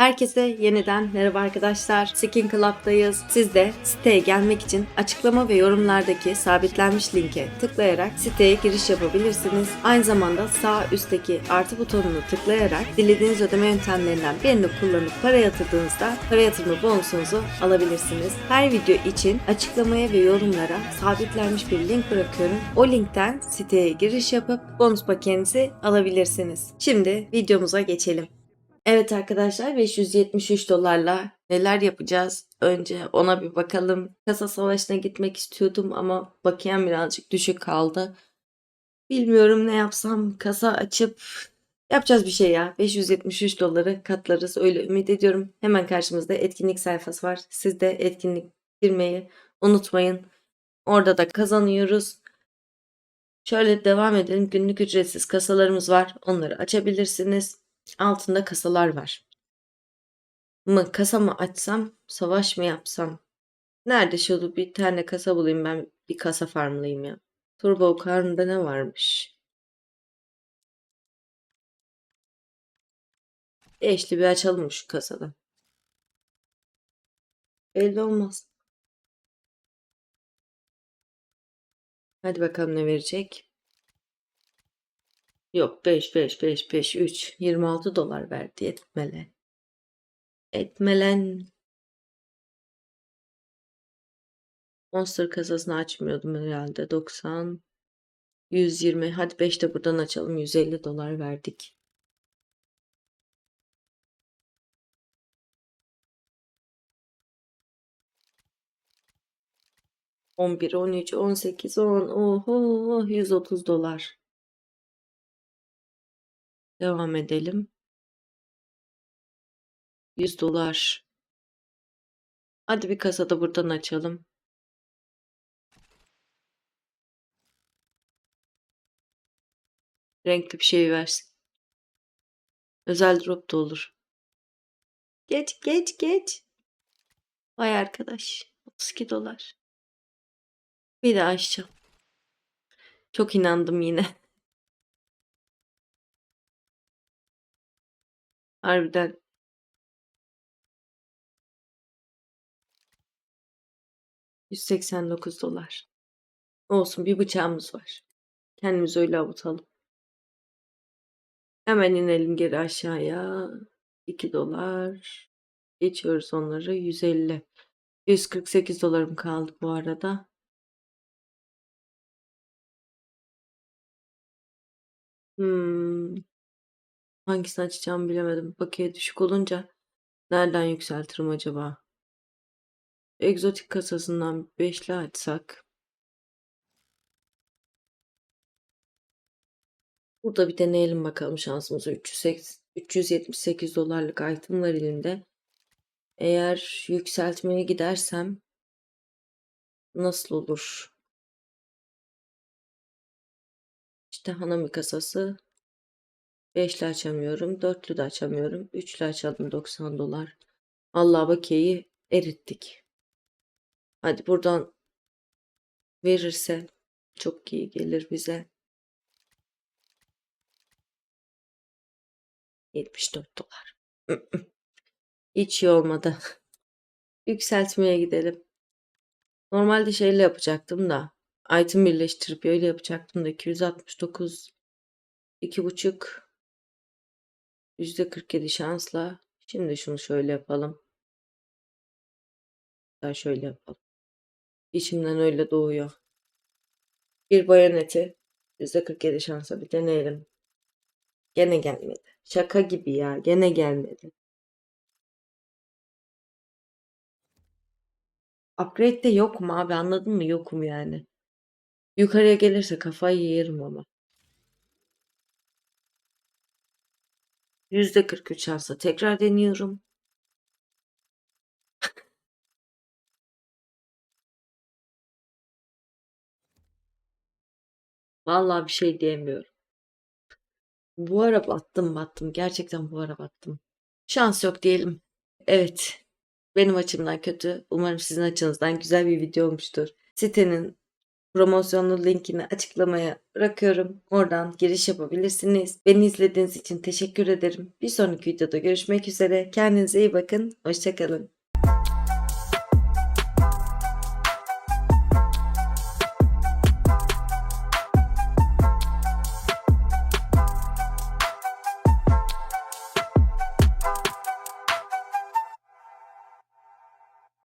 Herkese yeniden merhaba arkadaşlar. Skin Club'dayız. Siz de siteye gelmek için açıklama ve yorumlardaki sabitlenmiş linke tıklayarak siteye giriş yapabilirsiniz. Aynı zamanda sağ üstteki artı butonunu tıklayarak dilediğiniz ödeme yöntemlerinden birini kullanıp para yatırdığınızda para yatırma bonusunuzu alabilirsiniz. Her video için açıklamaya ve yorumlara sabitlenmiş bir link bırakıyorum. O linkten siteye giriş yapıp bonus paketinizi alabilirsiniz. Şimdi videomuza geçelim. Evet arkadaşlar 573 dolarla neler yapacağız? Önce ona bir bakalım. Kasa savaşına gitmek istiyordum ama bakiyem birazcık düşük kaldı. Bilmiyorum ne yapsam. Kasa açıp yapacağız bir şey ya. 573 doları katlarız öyle ümit ediyorum. Hemen karşımızda etkinlik sayfası var. Siz de etkinlik girmeyi unutmayın. Orada da kazanıyoruz. Şöyle devam edelim. Günlük ücretsiz kasalarımız var. Onları açabilirsiniz. Altında kasalar var. Mı kasa mı açsam, savaş mı yapsam? Nerede şurada bir tane kasa bulayım ben bir kasa farmlayayım ya. Turbo karnında ne varmış? Eşli bir açalım şu kasada. Belli olmaz. Hadi bakalım ne verecek. Yok 5 5 5 5 3 26 dolar verdi etmelen. Etmelen. Monster kasasını açmıyordum herhalde. 90 120 hadi 5 de buradan açalım 150 dolar verdik. On bir, on üç, on sekiz, on. Oho, 130 dolar. Devam edelim. 100 dolar. Hadi bir kasada buradan açalım. Renkli bir şey versin. Özel drop da olur. Geç geç geç. Vay arkadaş. 32 dolar. Bir daha açacağım. Çok inandım yine. Harbiden. ...189 dolar. Olsun bir bıçağımız var. Kendimizi öyle avutalım. Hemen inelim geri aşağıya. 2 dolar. Geçiyoruz onları. 150. 148 dolarım kaldı bu arada. Hmm. Hangisini açacağımı bilemedim. Bakiye düşük olunca nereden yükseltirim acaba? Egzotik kasasından 5'li açsak. Burada bir deneyelim bakalım şansımızı. 308, 378 dolarlık item var elimde. Eğer yükseltmeye gidersem nasıl olur? İşte Hanami kasası. Beşli açamıyorum. Dörtlü de açamıyorum. Üçlü açalım 90 dolar. Allah bakiyeyi erittik. Hadi buradan verirse çok iyi gelir bize. 74 dolar. Hiç iyi olmadı. Yükseltmeye gidelim. Normalde şeyle yapacaktım da. Item birleştirip öyle yapacaktım da 269 iki buçuk yüzde 47 şansla. Şimdi şunu şöyle yapalım. Daha şöyle yapalım. İçimden öyle doğuyor. Bir bayoneti yüzde 47 şansa bir deneyelim. Gene gelmedi. Şaka gibi ya. Gene gelmedi. Upgrade de yokum abi anladın mı? Yokum yani. Yukarıya gelirse kafayı yerim ama. 43 şansla tekrar deniyorum. Vallahi bir şey diyemiyorum. Bu ara battım battım. Gerçekten bu ara battım. Şans yok diyelim. Evet. Benim açımdan kötü. Umarım sizin açınızdan güzel bir video olmuştur. Sitenin promosyonlu linkini açıklamaya bırakıyorum. Oradan giriş yapabilirsiniz. Beni izlediğiniz için teşekkür ederim. Bir sonraki videoda görüşmek üzere. Kendinize iyi bakın. Hoşçakalın.